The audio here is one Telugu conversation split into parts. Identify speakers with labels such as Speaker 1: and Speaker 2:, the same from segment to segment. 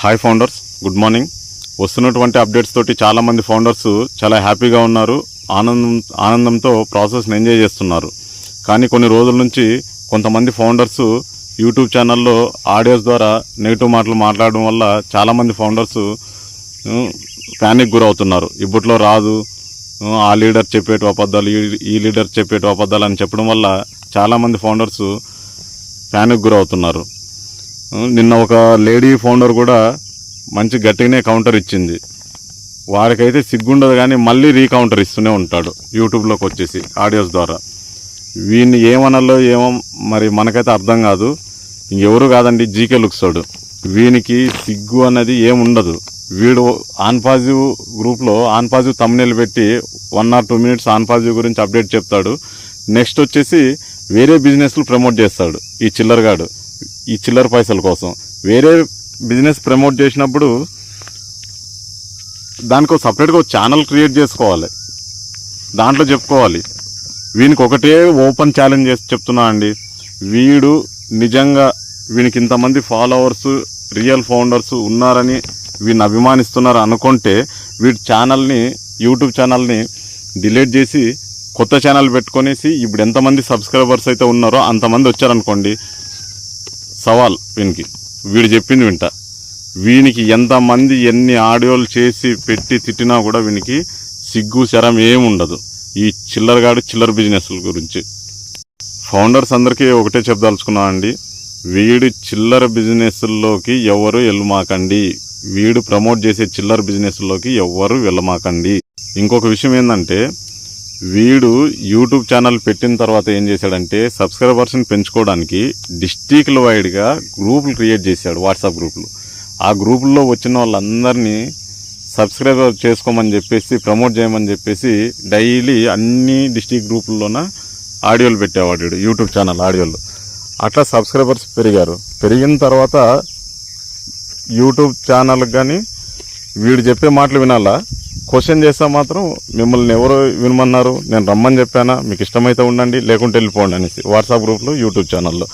Speaker 1: హాయ్ ఫౌండర్స్ గుడ్ మార్నింగ్ వస్తున్నటువంటి అప్డేట్స్ తోటి చాలామంది ఫౌండర్స్ చాలా హ్యాపీగా ఉన్నారు. ఆనందం ఆనందంతో ప్రాసెస్ని ఎంజాయ్ చేస్తున్నారు. కానీ కొన్ని రోజుల నుంచి కొంతమంది ఫౌండర్స్ యూట్యూబ్ ఛానల్లో ఆడియోస్ ద్వారా నెగిటివ్ మాటలు మాట్లాడడం వల్ల చాలామంది ఫౌండర్స్ ప్యానిక్ గురవుతున్నారు. ఇప్పట్లో రాదు. ఆ లీడర్ చెప్పేటి అబద్ధాలు ఈ- ఈ లీడర్ చెప్పేటి అబద్ధాలు అని చెప్పడం వల్ల చాలామంది ఫౌండర్స్ ప్యానిక్ గురవుతున్నారు. నిన్న ఒక లేడీ ఫౌండర్ కూడా మంచి గట్టిగానే కౌంటర్ ఇచ్చింది. వారికైతే సిగ్గుండదు కానీ మళ్ళీ రీకౌంటర్ ఇస్తూనే ఉంటాడు యూట్యూబ్లోకి వచ్చేసి ఆడియోస్ ద్వారా. వీడిని ఏమనాలో ఏమో మరి మనకైతే అర్థం కాదు. ఎవరు కాదండి జీకే లుక్సాడు వీనికి సిగ్గు అన్నది ఏముండదు. వీడు ఆన్ పాజిటివ్ గ్రూప్లో ఆన్ పాజిటివ్ తమ్నేలు పెట్టి one or two minutes on positive గురించి అప్డేట్ చెప్తాడు. నెక్స్ట్ వచ్చేసి వేరే బిజినెస్లు ప్రమోట్ చేస్తాడు ఈ చిల్లరగాడు. ఈ చిల్లర పైసల కోసం. వేరే బిజినెస్ ప్రమోట్ చేసినప్పుడు దానికి ఒక సపరేట్గా ఒక ఛానల్ క్రియేట్ చేసుకోవాలి. దాంట్లో చెప్పుకోవాలి. వీనికి ఒకటే ఓపెన్ ఛాలెంజ్ చేసి చెప్తున్నా అండి. వీడు నిజంగా వీనికి ఇంతమంది ఫాలోవర్స్ రియల్ ఫౌండర్స్ ఉన్నారని వీడిని అభిమానిస్తున్నారు అనుకుంటే వీడి ఛానల్ని యూట్యూబ్ ఛానల్ని డిలీట్ చేసి కొత్త ఛానల్ పెట్టుకొనేసి ఇప్పుడు ఎంతమంది సబ్స్క్రైబర్స్ అయితే ఉన్నారో అంతమంది వచ్చారనుకోండి సవాల్ వీనికి. వీడు చెప్పింది వింట. వీనికి ఎంతమంది ఎన్ని ఆడియోలు చేసి పెట్టి తిట్టినా కూడా వీనికి సిగ్గు శరం ఏముండదు ఈ చిల్లరగాడు చిల్లర బిజినెస్ల గురించి. ఫౌండర్స్ అందరికీ ఒకటే చెప్పదలుచుకున్నా అండి వీడు చిల్లర బిజినెస్లోకి ఎవరు వెళ్ళమాకండి. వీడు ప్రమోట్ చేసే చిల్లర బిజినెస్లోకి ఎవరు వెళ్ళమాకండి. ఇంకొక విషయం ఏంటంటే వీడు యూట్యూబ్ ఛానల్ పెట్టిన తర్వాత ఏం చేశాడంటే సబ్స్క్రైబర్స్ని పెంచుకోవడానికి డిస్టిక్ల వైడ్గా గ్రూపులు క్రియేట్ చేశాడు వాట్సాప్ గ్రూపులు. ఆ గ్రూపుల్లో వచ్చిన వాళ్ళందరినీ సబ్స్క్రైబ్ చేసుకోమని చెప్పేసి ప్రమోట్ చేయమని చెప్పేసి డైలీ అన్ని డిస్టిక్ గ్రూపుల్లోన ఆడియోలు పెట్టేవాడు వీడు యూట్యూబ్ ఛానల్ ఆడియోలు. అట్లా సబ్స్క్రైబర్స్ పెరిగారు. పెరిగిన తర్వాత యూట్యూబ్ ఛానల్కి కానీ వీడు చెప్పే మాటలు వినాలా? క్వశ్చన్ చేస్తే మాత్రం మిమ్మల్ని ఎవరు వినమన్నారు? నేను రమ్మని చెప్పానా? మీకు ఇష్టమైతే ఉండండి లేకుంటే వెళ్ళిపోండి అనేసి వాట్సాప్ గ్రూప్లో యూట్యూబ్ ఛానల్లో.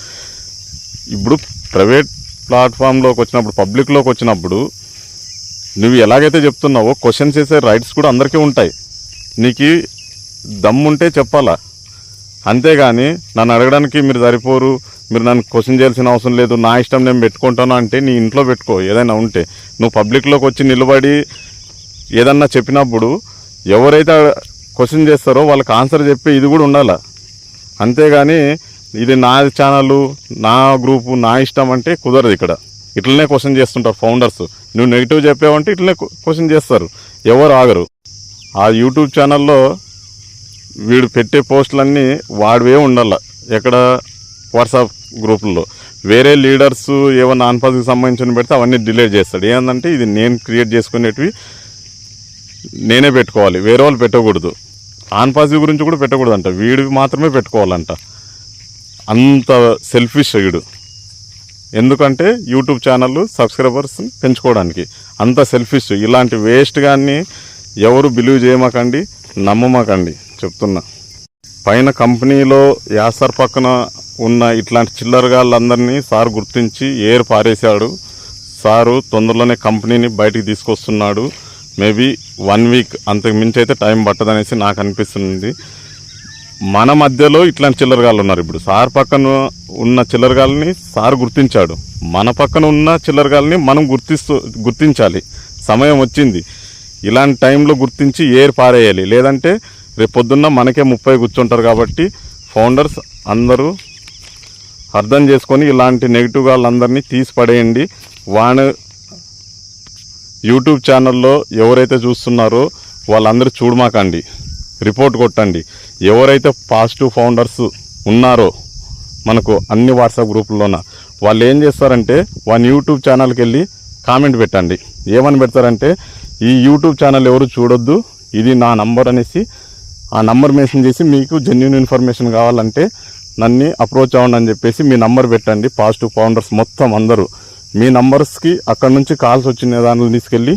Speaker 1: ఇప్పుడు ప్రైవేట్ ప్లాట్ఫామ్లోకి వచ్చినప్పుడు పబ్లిక్లోకి వచ్చినప్పుడు నువ్వు ఎలాగైతే చెప్తున్నావో క్వశ్చన్ చేసే రైట్స్ కూడా అందరికీ ఉంటాయి. నీకు దమ్ముంటే చెప్పాలా? అంతేగాని నన్ను అడగడానికి మీరు సరిపోరు మీరు నన్ను క్వశ్చన్ చేయాల్సిన అవసరం లేదు నా ఇష్టం నేను పెట్టుకుంటాను అంటే నీ ఇంట్లో పెట్టుకో ఏదైనా ఉంటే. నువ్వు పబ్లిక్లోకి వచ్చి నిలబడి ఏదన్నా చెప్పినప్పుడు ఎవరైతే క్వశ్చన్ చేస్తారో వాళ్ళకి ఆన్సర్ చెప్పి ఇది కూడా ఉండాలి. అంతేగాని ఇది నా ఛానల్ నా గ్రూపు నా ఇష్టం అంటే కుదరదు ఇక్కడ. ఇట్లనే క్వశ్చన్ చేస్తుంటారు ఫౌండర్స్. నువ్వు నెగిటివ్ చెప్పావంటే ఇట్లనే క్వశ్చన్ చేస్తారు. ఎవరు ఆగరు. ఆ యూట్యూబ్ ఛానల్లో వీడు పెట్టే పోస్టులన్నీ వాడివే ఉండాల. ఎక్కడ? వాట్సాప్ గ్రూపుల్లో. వేరే లీడర్స్ ఏమన్నా ఆన్పాస్కి సంబంధించిన పెడితే అవన్నీ డిలే చేస్తాడు. ఏంటంటే ఇది నేను క్రియేట్ చేసుకునేటివి నేనే పెట్టుకోవాలి వేరే వాళ్ళు పెట్టకూడదు. ఆన్పాసివ్ గురించి కూడా పెట్టకూడదు అంట వీడివి మాత్రమే పెట్టుకోవాలంట. అంత సెల్ఫిష్ వీడు. ఎందుకంటే యూట్యూబ్ ఛానల్ సబ్స్క్రైబర్స్ పెంచుకోవడానికి అంత సెల్ఫిష్ ఇలాంటి వేస్ట్ కానీ ఎవరు బిలీవ్ చేయమాకండి నమ్మమాకండి చెప్తున్నా. పైన కంపెనీలో యాసర్ పక్కన ఉన్న ఇట్లాంటి చిల్లరగాళ్ళందరినీ సార్ గుర్తించి ఏరు పారేశాడు. సారు తొందరలోనే కంపెనీని బయటికి తీసుకొస్తున్నాడు. మేబీ వన్ వీక్ అంతకు మించి అయితే టైం పట్టదనేసి నాకు అనిపిస్తుంది. మన మధ్యలో ఇట్లాంటి చిల్లరగాళ్ళు ఉన్నారు ఇప్పుడు. సార్ పక్కన ఉన్న చిల్లరగాళ్ళని సార్ గుర్తించాడు. మన పక్కన ఉన్న చిల్లరగాళ్ళని మనం గుర్తిస్తూ గుర్తించాలి. సమయం వచ్చింది. ఇలాంటి టైంలో గుర్తించి ఏర్ పారేయాలి. లేదంటే రేపు పొద్దున్న మనకే ముప్పై కూర్చుంటారు కాబట్టి ఫౌండర్స్ అందరూ అర్థం చేసుకొని ఇలాంటి నెగిటివ్ వాళ్ళందరినీ తీసి పడేయండి వాడు యూట్యూబ్ ఛానల్లో ఎవరైతే చూస్తున్నారో వాళ్ళందరూ చూడమాకండి. రిపోర్ట్ కొట్టండి. ఎవరైతే పాజిటివ్ ఫౌండర్స్ ఉన్నారో మనకు అన్ని వాట్సాప్ గ్రూపుల్లోన వాళ్ళు ఏం చేస్తారంటే వాళ్ళ యూట్యూబ్ ఛానల్కి వెళ్ళి కామెంట్ పెట్టండి. ఏమని పెడతారంటే ఈ యూట్యూబ్ ఛానల్ ఎవరు చూడొద్దు ఇది నా నంబర్ అనేసి ఆ నంబర్ మెన్షన్ చేసి మీకు జెన్యున్ ఇన్ఫర్మేషన్ కావాలంటే నన్ను అప్రోచ్ అవ్వండి అని చెప్పేసి మీ నంబర్ పెట్టండి. పాజిటివ్ ఫౌండర్స్ మొత్తం అందరూ. మీ నంబర్స్కి అక్కడ నుంచి కాల్స్ వచ్చిన దానిని తీసుకెళ్ళి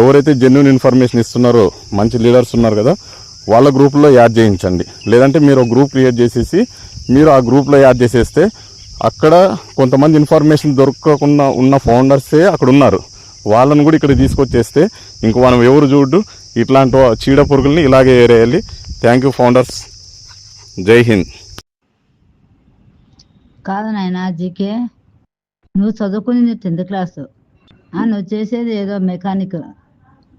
Speaker 1: ఎవరైతే జెన్యున్ ఇన్ఫర్మేషన్ ఇస్తున్నారో మంచి లీడర్స్ ఉన్నారు కదా వాళ్ళ గ్రూప్లో యాడ్ చేయించండి. లేదంటే మీరు ఒక గ్రూప్ క్రియేట్ చేసేసి మీరు ఆ గ్రూప్లో యాడ్ చేసేస్తే అక్కడ కొంతమంది ఇన్ఫర్మేషన్ దొరకకుండా ఉన్న ఫౌండర్సే అక్కడ ఉన్నారు. వాళ్ళని కూడా ఇక్కడ తీసుకొచ్చేస్తే ఇంక మనం ఎవరు చూడు ఇట్లాంటి చీడ పురుగుల్ని ఇలాగే ఏరేయాలి. థ్యాంక్ యూ ఫౌండర్స్ జై హింద్.
Speaker 2: కాదు నాయన జీకే నువ్వు చదువుకుని టెన్త్ క్లాసు. నువ్వు చేసేది ఏదో మెకానిక్.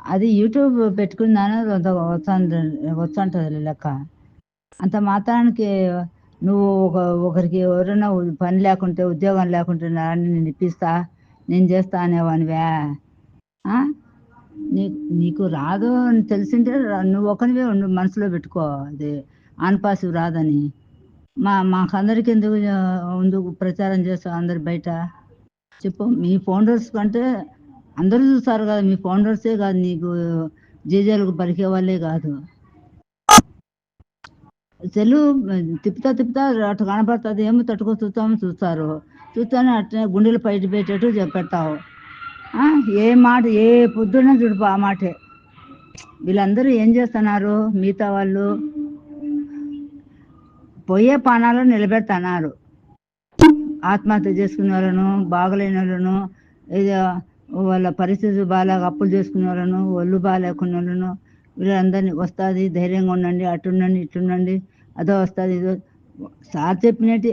Speaker 2: అది యూట్యూబ్ పెట్టుకున్నాను వచ్చంటుంది లెక్క. అంత మాత్రానికి నువ్వు ఒక ఒకరికి ఎవరైనా పని లేకుంటే ఉద్యోగం లేకుంటే నేను ఇప్పిస్తా నేను చేస్తా అనేవానివే. నీ నీకు రాదు అని తెలిసింటే నువ్వు ఒకనివే ఉండు మనసులో పెట్టుకో అది ఆన్పాసి రాదని. మా మాకందరికి ఎందుకు ముందు ఎందుకు ప్రచారం చేస్తావు అందరు బయట? చెప్పు మీ ఫౌండర్స్ కంటే అందరూ చూస్తారు కదా మీ ఫౌండర్సే కాదు నీకు జేజేలకు పలికే వాళ్ళే కాదు. సెల్లు తిప్పుతా తిప్పుతా అటు కనపడుతుంది ఏమో తట్టుకో చూస్తామో చూస్తారు. చూస్తానే అట్నే గుండెలు పైట పెట్టేట్టు చెప్పెడతావు ఏ మాట ఏ పొద్దున్న చూడుపు ఆ మాటే. వీళ్ళందరూ ఏం చేస్తున్నారు? మిగతా వాళ్ళు పోయే పానాలు నిలబెడుతున్నారు. ఆత్మహత్య చేసుకునే వాళ్ళను బాగలేని వాళ్ళను ఏదో వాళ్ళ పరిస్థితి బాగా అప్పులు చేసుకునే వాళ్ళను ఒళ్ళు బాగాలేకున్న వాళ్ళను వీళ్ళందరినీ వస్తుంది ధైర్యంగా ఉండండి అటుండండి ఇటుండండి అదో వస్తుంది ఇదో. సార్ చెప్పినట్టు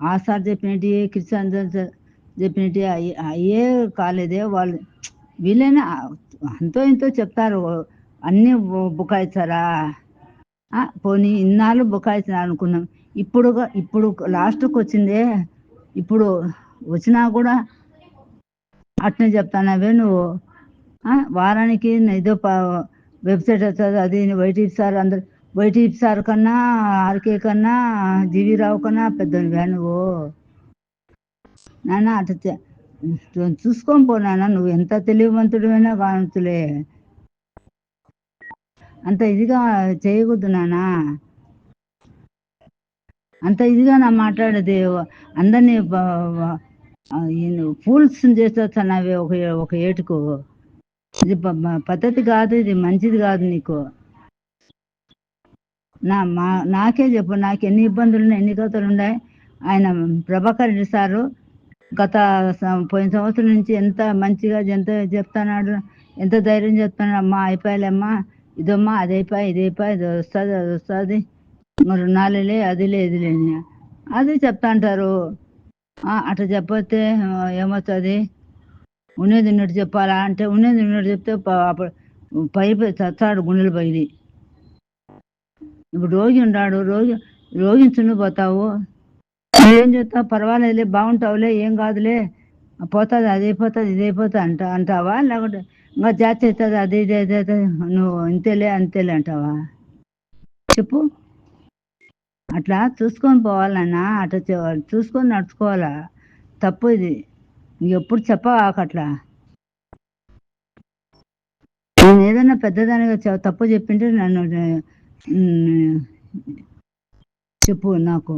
Speaker 2: ఆ సార్ చెప్పినట్టు క్రిస్టియన్ చెప్పినట్టు అయ్యే- అయ్యే కాలేదే వాళ్ళు. వీళ్ళైనా అంతో ఇంతో చెప్తారు అన్నీ బుకాయిస్తారా? పోనీ ఇన్నాళ్ళు బుకాయిస్తున్నారు అనుకున్నాం ఇప్పుడు ఇప్పుడు లాస్ట్కి వచ్చిందే ఇప్పుడు వచ్చినా కూడా అట్నే చెప్తానవే నువ్వు వారానికి ఏదో ప- వెబ్సైట్ వస్తుంది అది వైట్ సార్ అందరు వైట్ సార్ కన్నా ఆర్కే కన్నా జీవి రావు కన్నా పెద్దవే నువ్వు. నాన్న అటు చే- చూసుకొని పోనా నువ్వు ఎంత తెలివివంతుడివైనా కానుతులే అంత ఇదిగా చేయకూడదు నానా అంత ఇదిగా నా మాట్లాడేది అందరినీ ఫూల్స్ చేస్తున్నావి ఒక ఒక ఏటుకు. ఇది పద్ధతి కాదు ఇది మంచిది కాదు నీకు. నా మా నాకే చెప్పు నాకు ఎన్ని ఇబ్బందులు ఉన్నాయి ఎన్ని కథలు ఉన్నాయి. ఆయన ప్రభాకర్ రెడ్డి సారు గత పోయిన సంవత్సరం నుంచి ఎంత మంచిగా ఎంత చెప్తున్నాడు ఎంత ధైర్యం చెప్తున్నాడు అమ్మా అయిపోయాలమ్మా ఇదమ్మా అది అయిపోయి ఇది అయిపోయి ఇది వస్తుంది అది వస్తుంది. మరి నాలుగులే అదిలే ఇదిలే అది చెప్తాంటారు ఆ, అట్లా చెప్పతే ఏమవుతుంది ఉన్నది ఉన్నట్టు చెప్పాలా? అంటే ఉన్నది ఉన్నట్టు చెప్తే అప్పుడు పై చచ్చాడు గుండెలు పైది. ఇప్పుడు రోగి ఉన్నాడు రోగి రోగిని చునిపోతావు ఏం చేస్తావు? పర్వాలేదులే బాగుంటావులే ఏం కాదులే. పోతుంది అది అయిపోతుంది ఇది అయిపోతుంది అంట అంటావా? లేకుంటే ఇంకా జాతి అవుతుంది అది ఇది అది నువ్వు ఇంతేలే అంతేలే అంటావా? చెప్పు. అట్లా చూసుకొని పోవాలన్నా అట్లా చూసుకొని నడుచుకోవాలా? తప్పు ఇది. ఎప్పుడు చెప్పవాకట్లా నేను ఏదైనా పెద్దదానిగా తప్పు చెప్పింటే నన్ను చెప్పు నాకు.